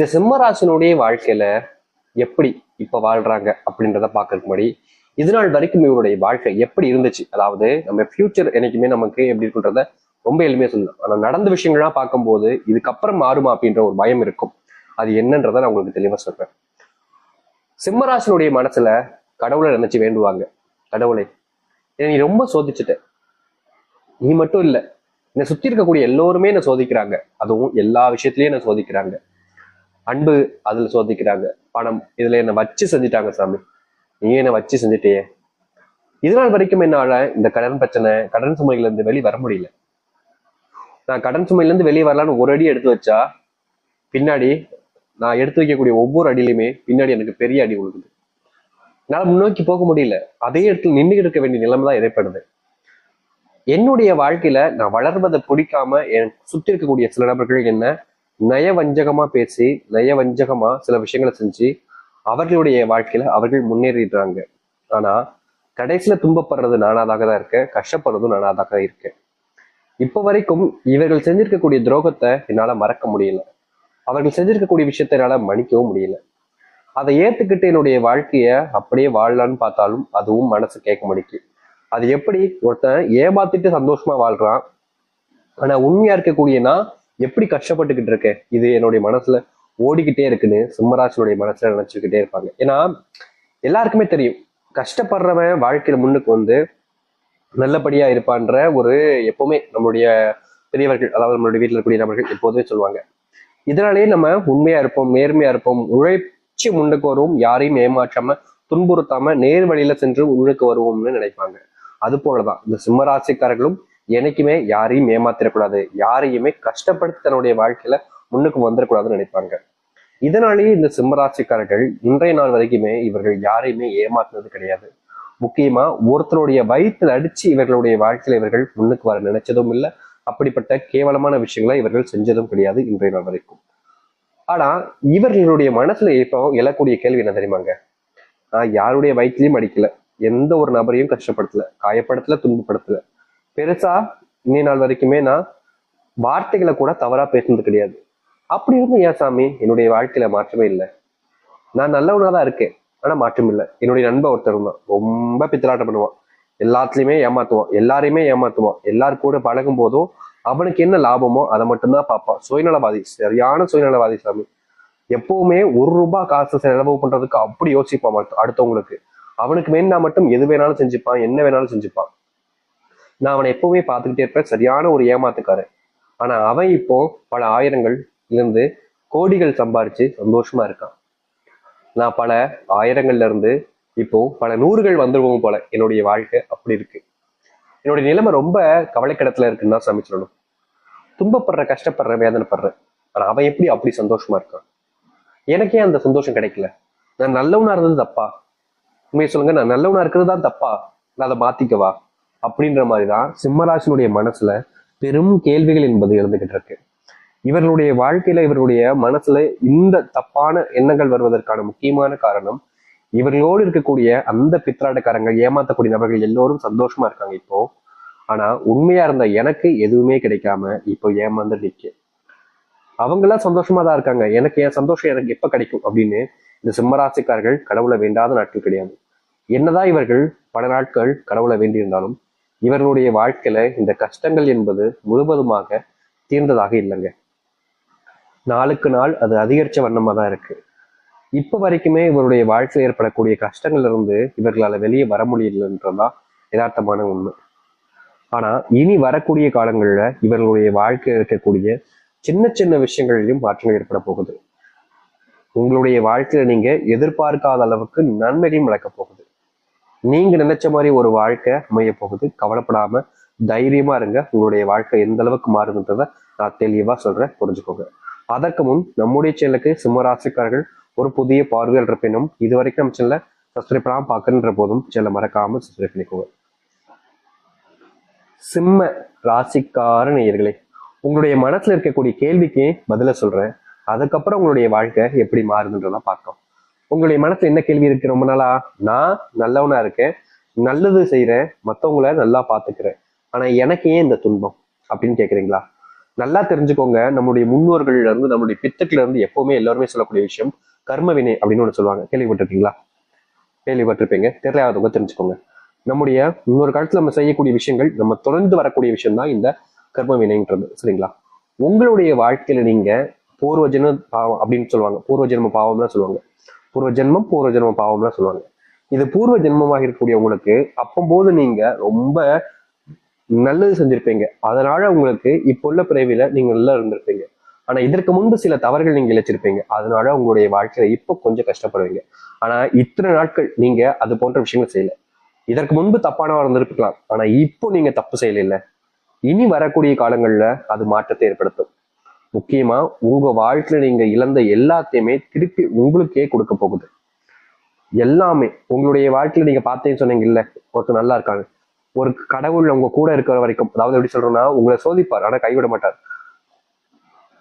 இந்த சிம்மராசினுடைய வாழ்க்கையில எப்படி இப்ப வாழ்றாங்க அப்படின்றத பாக்குறதுக்கு முன்னாடி இது நாள் வரைக்கும் இவருடைய வாழ்க்கை எப்படி இருந்துச்சு? அதாவது நம்ம ஃபியூச்சர் என்னைக்குமே நமக்கு எப்படி இருக்குன்றத ரொம்ப எளிமையா சொல்லலாம். ஆனா நடந்த விஷயங்கள்லாம் பார்க்கும்போது இதுக்கப்புறம் மாறுமா அப்படின்ற ஒரு பயம் இருக்கும். அது என்னன்றதை நான் உங்களுக்கு தெளிவா சொல்றேன். சிம்மராசினுடைய மனசுல கடவுளை நினைச்சு வேண்டுவாங்க. கடவுளை என்னை நீ ரொம்ப சோதிச்சுட்ட. நீ மட்டும் இல்லை என்னை சுத்தி இருக்கக்கூடிய எல்லோருமே என்ன சோதிக்கிறாங்க. அதுவும் எல்லா விஷயத்திலயும் என்ன சோதிக்கிறாங்க. அன்பு அதில் சோதிக்கிறாங்க. பணம் இதில் என்னை வச்சு செஞ்சுட்டாங்க சாமி. நீ என்னை வச்சு செஞ்சுட்டியே. இதனால் வரைக்கும் என்னால் இந்த கடன் பிரச்சனை கடன் சுமையிலேருந்து வெளியே வர முடியல. நான் கடன் சுமையிலேருந்து வெளியே வரலான்னு ஒரு அடி எடுத்து வச்சா பின்னாடி நான் எடுத்து வைக்கக்கூடிய ஒவ்வொரு அடியிலையுமே பின்னாடி எனக்கு பெரிய அடி உழுகுது. என்னால் முன்னோக்கி போக முடியல. அதே இடத்துல நின்று இருக்க வேண்டிய நிலைமை தான் ஏற்படுது. என்னுடைய வாழ்க்கையில நான் வளர்வதை பிடிக்காம என் சுற்றி இருக்கக்கூடிய சில நபர்கள் என்ன நயவஞ்சகமா பேசி நயவஞ்சகமா சில விஷயங்களை செஞ்சு அவர்களுடைய வாழ்க்கையில அவர்கள் முன்னேறிடுறாங்க. ஆனா கடைசியில துன்பப்படுறது நானாதாக தான் இருக்கேன் கஷ்டப்படுறதும் நானாதாக தான் இருக்கேன். இப்போ வரைக்கும் இவர்கள் செஞ்சிருக்கக்கூடிய துரோகத்தை என்னால மறக்க முடியல. அவர்கள் செஞ்சிருக்கக்கூடிய விஷயத்தை என்னால மன்னிக்கவும் முடியல. அதை ஏத்துக்கிட்டு என்னுடைய வாழ்க்கைய அப்படியே வாழலான்னு பார்த்தாலும் அதுவும் மனசு கேட்க முடிக்கு அது எப்படி? ஒருத்தன் ஏமாத்திட்டு சந்தோஷமா வாழ்றான். ஆனா உண்மையா இருக்கக்கூடியனா எப்படி கஷ்டப்பட்டுக்கிட்டு இருக்கேன் இது என்னுடைய மனசுல ஓடிக்கிட்டே இருக்குன்னு சிம்மராசனுடைய மனசுல நினைச்சுக்கிட்டே இருப்பாங்க. ஏன்னா எல்லாருக்குமே தெரியும். கஷ்டப்படுறவன் வாழ்க்கையில முன்னுக்கு வந்து நல்லபடியா இருப்பான்ற ஒரு எப்பவுமே நம்மளுடைய பெரியவர்கள் அதாவது நம்மளுடைய வீட்டில் இருக்கக்கூடிய நபர்கள் எப்போதுமே சொல்லுவாங்க. இதனாலேயே நம்ம உண்மையா இருப்போம் நேர்மையா இருப்போம் உழைச்சி முன்னுக்கு வருவோம் யாரையும் ஏமாற்றாம துன்புறுத்தாம நேர் வழியில சென்று முன்னுக்கு வருவோம்னு நினைப்பாங்க. அது போலதான். இந்த சிம்மராசிக்காரர்களும் என்னைக்குமே யாரையும் ஏமாத்திடக்கூடாது யாரையுமே கஷ்டப்படுத்தி தன்னுடைய வாழ்க்கையில முன்னுக்கு வந்துடக்கூடாதுன்னு நினைப்பாங்க. இதனாலேயே இந்த சிம்மராசிக்காரர்கள் இன்றைய நாள் வரைக்குமே இவர்கள் யாரையுமே ஏமாத்துனது கிடையாது. முக்கியமா ஒருத்தருடைய வயிற்றில் அடிச்சு இவர்களுடைய வாழ்க்கையில இவர்கள் முன்னுக்கு வர நினைச்சதும் இல்லை அப்படிப்பட்ட கேவலமான விஷயங்களை இவர்கள் செஞ்சதும் கிடையாது இன்றைய நாள் வரைக்கும். ஆனா இவர்களுடைய மனசுல இப்போ எழக்கூடிய கேள்வி என்ன தெரியுமாங்க? நான் யாருடைய வயிற்றுலயும் அடிக்கல எந்த ஒரு நபரையும் கஷ்டப்படுத்தல காயப்படுத்தல துன்பப்படுத்தல. பெருசா இன்னை நாள் வரைக்குமே நான் வார்த்தைகளை கூட தவறா பேசுனது கிடையாது. அப்படி இருந்தும் ஏன் சாமி? என்னுடைய வாழ்க்கையில மாற்றமே இல்லை. நான் நல்லவனா தான் இருக்கேன். ஆனா மாற்றம் இல்லை. என்னுடைய நண்பன் ஒருத்தர் தான் ரொம்ப பித்தலாட்டம் பண்ணுவான். எல்லாத்துலயுமே ஏமாத்துவான். எல்லாரையுமே ஏமாத்துவான். எல்லாரும் கூட பழகும் போதும் அவனுக்கு என்ன லாபமோ அதை மட்டும்தான் பார்ப்பான். சுயநலவாதி. சரியான சுயநலவாதி சாமி. எப்பவுமே ஒரு ரூபாய் காசு செலவு பண்றதுக்கு அப்படி யோசிப்பான். அடுத்தவங்களுக்கு. அவனுக்கு வேணா மட்டும் எது வேணாலும் செஞ்சுப்பான். என்ன வேணாலும் செஞ்சுப்பான். நான் அவனை எப்பவுமே பார்த்துக்கிட்டே இருப்பேன். சரியான ஒரு ஏமாத்துக்காரன். ஆனா அவன் இப்போ பல ஆயிரங்கள் இருந்து கோடிகள் சம்பாரிச்சு சந்தோஷமா இருக்கான். நான் பல ஆயிரங்கள்ல இருந்து இப்போ பல நூறுகள் வந்துருவோம் போல என்னுடைய வாழ்க்கை அப்படி இருக்கு. என்னுடைய நிலைமை ரொம்ப கவலைக்கிடத்துல இருக்குன்னு தான் சாமி சொல்லணும். துன்பப்படுற கஷ்டப்படுற வேதனைப்படுற. ஆனா அவன் எப்படி அப்படி சந்தோஷமா இருக்கான்? எனக்கே அந்த சந்தோஷம் கிடைக்கல. நான் நல்லவனா இருந்தது தப்பா? உண்மையை சொல்லுங்க நான் நல்லவனா இருக்கிறது தான் தப்பா? நான் அதை மாத்திக்கவா? அப்படின்ற மாதிரிதான் சிம்மராசினுடைய மனசுல பெரும் கேள்விகள் என்பது எழுந்துகிட்டு இருக்கு. இவர்களுடைய வாழ்க்கையில இவருடைய மனசுல இந்த தப்பான எண்ணங்கள் வருவதற்கான முக்கியமான காரணம் இவர்களோடு இருக்கக்கூடிய அந்த பித்ராட்டக்காரங்க ஏமாத்தக்கூடிய நபர்கள் எல்லோரும் சந்தோஷமா இருக்காங்க இப்போ. ஆனா உண்மையா இருந்த எனக்கு எதுவுமே கிடைக்காம இப்போ ஏமாந்து நிக்க அவங்கெல்லாம் சந்தோஷமா தான் இருக்காங்க. எனக்கு என் சந்தோஷம் எனக்கு எப்ப கிடைக்கும் அப்படின்னு இந்த சிம்மராசிக்காரர்கள் கடவுளை வேண்டாத நாட்கள் கிடையாது. என்னதான் இவர்கள் பல நாட்கள் கடவுளை வேண்டியிருந்தாலும் இவர்களுடைய வாழ்க்கையில இந்த கஷ்டங்கள் என்பது முழுவதுமாக தீர்ந்ததாக இல்லைங்க. நாளுக்கு நாள் அது அதிகரிச்ச வண்ணமாக தான் இருக்கு. இப்ப வரைக்குமே இவருடைய வாழ்க்கையில் ஏற்படக்கூடிய கஷ்டங்கள்ல இருந்து இவர்களால வெளியே வர முடியலன்றதான் யதார்த்தமான உண்மை. ஆனா இனி வரக்கூடிய காலங்கள்ல இவர்களுடைய வாழ்க்கையில் இருக்கக்கூடிய சின்ன சின்ன விஷயங்களிலும் மாற்றங்கள் ஏற்பட போகுது. உங்களுடைய வாழ்க்கையில நீங்க எதிர்பார்க்காத அளவுக்கு நன்மைகளும் நடக்க போகுது. நீங்க நினைச்ச மாதிரி ஒரு வாழ்க்கை அமைய போகுது கவலைப்படாம தைரியமா இருங்க. உங்களுடைய வாழ்க்கை எந்த அளவுக்கு மாறுதுன்றத நான் தெளிவா சொல்றேன். புரிஞ்சுக்கோங்க. அதற்கு முன் நம்முடைய சேனலுக்கு சிம்மராசிக்காரர்கள் ஒரு புதிய பார்வையாளர் இருப்பினும் இது வரைக்கும் நம்ம சேனல சப்ஸ்கிரைப் பண்ணாம பார்க்கணுன்ற போதும் சேனலை மறக்காம சப்ஸ்கிரைப் பண்ணிக்கோங்க. சிம்ம ராசிக்கார நேயர்களே உங்களுடைய மனசுல இருக்கக்கூடிய கேள்விக்கு பதில சொல்றேன். அதுக்கப்புறம் உங்களுடைய வாழ்க்கை எப்படி மாறுதுன்றதான் பார்க்கலாம். உங்களுடைய மனசுல என்ன கேள்வி இருக்கு? ரொம்ப நாளா நான் நல்லவனா இருக்கேன். நல்லது செய்யறேன் மத்தவங்கள நல்லா பாத்துக்கிறேன். ஆனா எனக்கு ஏன் இந்த துன்பம்? அப்படின்னு கேக்குறீங்களா? நல்லா தெரிஞ்சுக்கோங்க. நம்முடைய முன்னோர்கள்ல இருந்து நம்மளுடைய பித்தத்துல இருந்து எப்பவுமே எல்லாருமே சொல்லக்கூடிய விஷயம் கர்ம வினை அப்படின்னு ஒண்ணு சொல்லுவாங்க. கேள்விப்பட்டிருக்கீங்களா? கேள்விப்பட்டிருப்பீங்க. தெரியாதவங்க தெரிஞ்சுக்கோங்க. நம்முடைய இன்னொரு காலத்துல நம்ம செய்யக்கூடிய விஷயங்கள் நம்ம தொடர்ந்து வரக்கூடிய விஷயம் தான் இந்த கர்ம வினைன்றது. சரிங்களா? உங்களுடைய வாழ்க்கையில நீங்க பூர்வ ஜென்ம பாவம் அப்படின்னு சொல்லுவாங்க. பூர்வ ஜென்ம பாவம்லாம் சொல்லுவாங்க. பூர்வ ஜென்மம் பூர்வ ஜென்ம பாவம்லாம் சொல்லுவாங்க. இது பூர்வ ஜென்மமாக இருக்கக்கூடிய உங்களுக்கு அப்பம்போது நீங்க ரொம்ப நல்லது செஞ்சிருப்பீங்க. அதனால உங்களுக்கு இப்போ உள்ள பிறவியில நீங்க நல்லா இருந்திருப்பீங்க. ஆனா இதற்கு முன்பு சில தவறுகள் நீங்க இழைச்சிருப்பீங்க. அதனால உங்களுடைய வாழ்க்கையில இப்போ கொஞ்சம் கஷ்டப்படுவீங்க. ஆனா இத்தனை நாட்கள் நீங்க அது போன்ற விஷயங்கள் செய்யல. இதற்கு முன்பு தப்பானவா இருந்திருக்கலாம். ஆனா இப்போ நீங்க தப்பு செய்யல இனி வரக்கூடிய காலங்கள்ல அது மாற்றத்தை ஏற்படுத்தும். முக்கியமா உங்க வாழ்க்கையில நீங்க இழந்த எல்லாத்தையுமே திருப்பி உங்களுக்கே கொடுக்க போகுது. எல்லாமே உங்களுடைய வாழ்க்கையில நீங்க பார்த்தேன்னு சொன்னீங்க இல்ல ஒருத்தர் நல்லா இருக்காங்க. ஒரு கடவுள் உங்க கூட இருக்கிற வரைக்கும் அதாவது எப்படி சொல்றோம்னா உங்களை சோதிப்பார் ஆனா கைவிட மாட்டார்.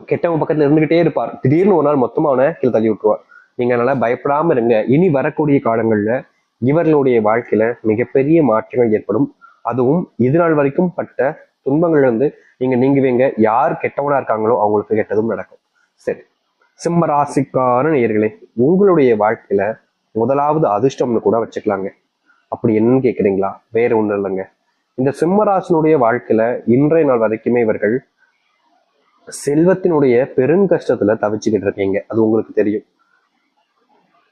கெட்டவங்க பக்கத்துல இருந்துகிட்டே இருப்பார். திடீர்னு ஒரு நாள் மொத்தமா அவனை கீழே தள்ளி விட்டுருவார். நீங்க நல்லா பயப்படாம இருங்க. இனி வரக்கூடிய காலங்கள்ல இவர்களுடைய வாழ்க்கையில மிகப்பெரிய மாற்றங்கள் ஏற்படும். அதுவும் இது நாள் வரைக்கும் பட்ட துன்பங்கள்ல இருந்து நீங்க நீங்குவீங்க. யார் கெட்டவனா இருக்காங்களோ அவங்களுக்கு கெட்டதும் நடக்கும். சரி. சிம்ம ராசிக்கான நேயர்களே உங்களுடைய வாழ்க்கையில முதலாவது அதிர்ஷ்டம்னு கூட வச்சுக்கலாங்க. அப்படி என்னன்னு கேக்குறீங்களா? வேற ஒண்ணும் இல்லைங்க. இந்த சிம்மராசனுடைய வாழ்க்கையில இன்றைய நாள் வரைக்குமே இவர்கள் செல்வத்தினுடைய பெருங்கஷ்டத்துல தவிச்சுக்கிட்டு இருக்கீங்க. அது உங்களுக்கு தெரியும்.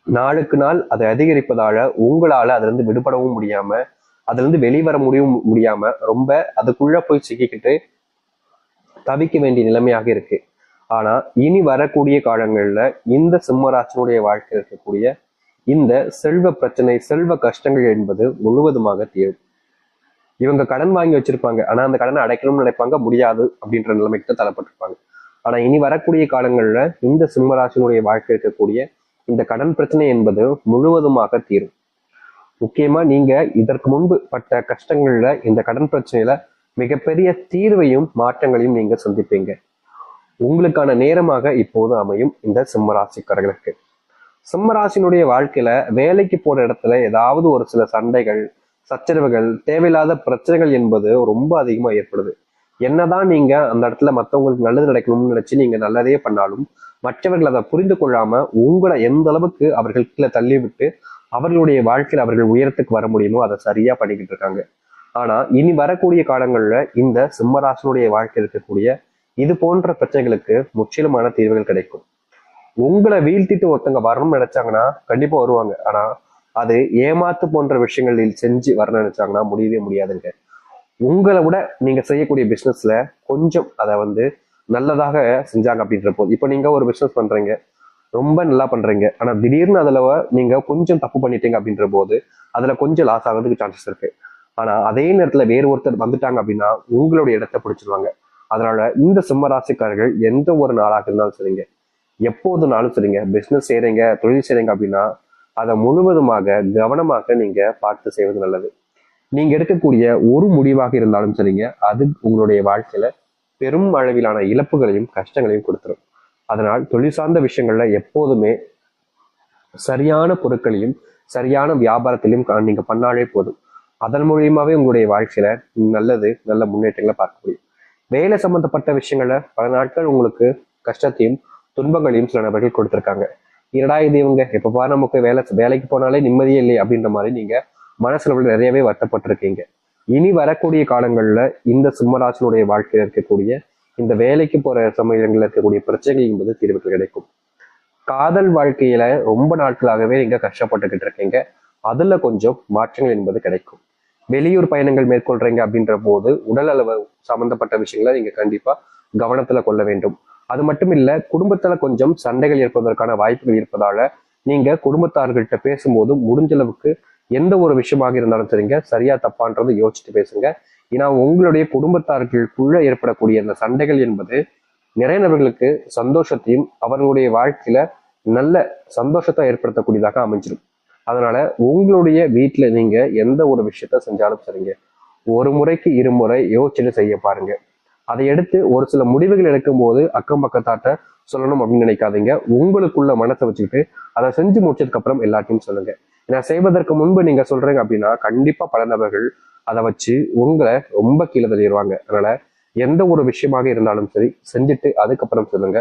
நாளுக்கு நாள் அதை அதிகரிப்பதால உங்களால அதுல இருந்து விடுபடவும் முடியாம அதுல இருந்து வெளிவர முடியும் முடியாம ரொம்ப அதுக்குள்ள போய் சிக்கிக்கிட்டு தவிக்க வேண்டிய நிலைமையாக இருக்கு. ஆனா இனி வரக்கூடிய காலங்கள்ல இந்த சிம்மராசனுடைய வாழ்க்கையில் இருக்கக்கூடிய இந்த செல்வ பிரச்சனை செல்வ கஷ்டங்கள் என்பது முழுவதுமாக தீரும். இவங்க கடன் வாங்கி வச்சிருப்பாங்க. ஆனா அந்த கடனை அடைக்கணும்னு நினைப்பாங்க. முடியாது அப்படின்ற நிலைமைக்கு தான் தள்ளப்பட்டிருப்பாங்க. ஆனா இனி வரக்கூடிய காலங்கள்ல இந்த சிம்மராசினுடைய வாழ்க்கை இருக்கக்கூடிய இந்த கடன் பிரச்சனை என்பது முழுவதுமாக தீரும். முக்கியமா நீங்க இதற்கு முன்பு பட்ட கஷ்டங்கள்ல இந்த கடன் பிரச்சனையில மிகப்பெரிய தீர்வையும் மாற்றங்களையும் நீங்க சந்திப்பீங்க. உங்களுக்கான நேரமாக இப்போது அமையும் இந்த சிம்மராசிக்காரர்களுக்கு. சிம்மராசினுடைய வாழ்க்கையில வேலைக்கு போற இடத்துல ஏதாவது ஒரு சில சண்டைகள் சச்சரவுகள் தேவையில்லாத பிரச்சனைகள் என்பது ரொம்ப அதிகமா ஏற்படுது. என்னதான் நீங்க அந்த இடத்துல மத்தவங்களுக்கு நல்லது நடக்கணும்னு நினைச்சு நீங்க நல்லதே பண்ணாலும் மற்றவர்கள் அதை புரிந்து கொள்ளாம உங்களை எந்த அளவுக்கு அவர்கள் கீழே தள்ளி விட்டு அவர்களுடைய வாழ்க்கையில் அவர்கள் உயரத்துக்கு வர முடியுமோ அதை சரியா பண்ணிக்கிட்டு இருக்காங்க. ஆனா இனி வரக்கூடிய காலங்கள்ல இந்த சிம்மராசனுடைய வாழ்க்கை இருக்கக்கூடிய இது போன்ற பிரச்சனைகளுக்கு முற்றிலுமான தீர்வுகள் கிடைக்கும். உங்களை வீழ்த்திட்டு ஒருத்தங்க வரணும்னு நினைச்சாங்கன்னா கண்டிப்பா வருவாங்க. ஆனா அது ஏமாத்து போன்ற விஷயங்களில் செஞ்சு வர நினைச்சாங்கன்னா முடியவே முடியாதுங்க. உங்களை விட நீங்க செய்யக்கூடிய பிசினஸ்ல கொஞ்சம் அதை வந்து நல்லதாக செஞ்சாங்க அப்படின்ற போது இப்போ நீங்க ஒரு பிசினஸ் பண்றீங்க ரொம்ப நல்லா பண்றீங்க. ஆனா திடீர்னு அதுல நீங்க கொஞ்சம் தப்பு பண்ணிட்டீங்க அப்படின்ற போது அதுல கொஞ்சம் லாஸ் ஆகிறதுக்கு சான்சஸ் இருக்கு. ஆனா அதே நேரத்துல வேறு ஒருத்தர் வந்துட்டாங்க அப்படின்னா உங்களுடைய இடத்த பிடிச்சிருவாங்க. அதனால இந்த சிம்ம ராசிக்காரர்கள் எந்த ஒரு நாளாக இருந்தாலும் சரிங்க. எப்போதுனாலும் சரிங்க. பிசினஸ் செய்றீங்க தொழில் செய்றீங்க அப்படின்னா அதை முழுவதுமாக கவனமாக நீங்க பார்த்து செய்வது நல்லது. நீங்க எடுக்கக்கூடிய ஒரு முடிவாக இருந்தாலும் சரிங்க. அது உங்களுடைய வாழ்க்கையில பெரும் அளவிலான இழப்புகளையும் கஷ்டங்களையும் கொடுத்துரும். அதனால் தொழில் சார்ந்த விஷயங்கள்ல எப்போதுமே சரியான பொருட்களையும் சரியான வியாபாரத்திலையும் கா- நீங்க பண்ணாலே போதும். அதன் மூலியமாவே உங்களுடைய வாழ்க்கையில நல்லது நல்ல முன்னேற்றங்களை பார்க்க முடியும். வேலை சம்பந்தப்பட்ட விஷயங்கள பல நாட்கள் உங்களுக்கு கஷ்டத்தையும் துன்பங்களையும் சில நபர்கள் கொடுத்திருக்காங்க. என்னடா இது இவங்க? எப்ப பாரு நமக்கு வேலை வேலைக்கு போனாலே நிம்மதியே இல்லை அப்படின்ற மாதிரி நீங்க மனசுல நிறையவே வருத்தப்பட்டிருக்கீங்க. இனி வரக்கூடிய காலங்கள்ல இந்த சிம்மராசனுடைய வாழ்க்கையில இருக்கக்கூடிய இந்த வேலைக்கு போற சமயங்களில் இருக்கக்கூடிய பிரச்சனைகள் என்பது தீர்வுகள் கிடைக்கும். காதல் வாழ்க்கையில ரொம்ப நாட்களாகவே நீங்க கஷ்டப்பட்டுக்கிட்டு இருக்கீங்க. அதுல கொஞ்சம் மாற்றங்கள் என்பது கிடைக்கும். வெளியூர் பயணங்கள் மேற்கொள்றீங்க அப்படின்ற போது உடல் அளவு சம்பந்தப்பட்ட விஷயங்களை நீங்க கண்டிப்பா கவனத்துல கொள்ள வேண்டும். அது மட்டும் இல்ல குடும்பத்துல கொஞ்சம் சண்டைகள் ஏற்பதற்கான வாய்ப்புகள் இருப்பதால நீங்க குடும்பத்தார்கள்ட்ட பேசும்போது முடிஞ்ச அளவுக்கு எந்த ஒரு விஷயமாக இருந்தாலும் சரிங்க சரியா தப்பான்றது யோசிச்சுட்டு பேசுங்க. ஏன்னா உங்களுடைய குடும்பத்தார்களுக்குள்ள ஏற்படக்கூடிய அந்த சண்டைகள் என்பது நிறைய நபர்களுக்கு சந்தோஷத்தையும் அவர்களுடைய வாழ்க்கையில நல்ல சந்தோஷத்தை ஏற்படுத்தக்கூடியதாக அமைஞ்சிடும் அதனால உங்களுடைய வீட்டில் நீங்க எந்த ஒரு விஷயத்த செஞ்சாலும் சரிங்க. ஒரு முறைக்கு இருமுறை யோசிச்சுட்டு செய்ய பாருங்க. அதை எடுத்து ஒரு சில முடிவுகள் எடுக்கும்போது அக்கம் பக்கத்தாட்ட சொல்லணும் அப்படின்னு நினைக்காதீங்க. உங்களுக்குள்ள மனசை வச்சுக்கிட்டு அதை செஞ்சு முடிச்சதுக்கு அப்புறம் எல்லாத்தையும் சொல்லுங்க. ஏன்னா செய்வதற்கு முன்பு நீங்க சொல்றீங்க அப்படின்னா கண்டிப்பா பல நபர்கள் அதை வச்சு உங்களை ரொம்ப கீழே தள்ளிடுவாங்க அதனால எந்த ஒரு விஷயமாக இருந்தாலும் சரி செஞ்சுட்டு அதுக்கப்புறம் சொல்லுங்க.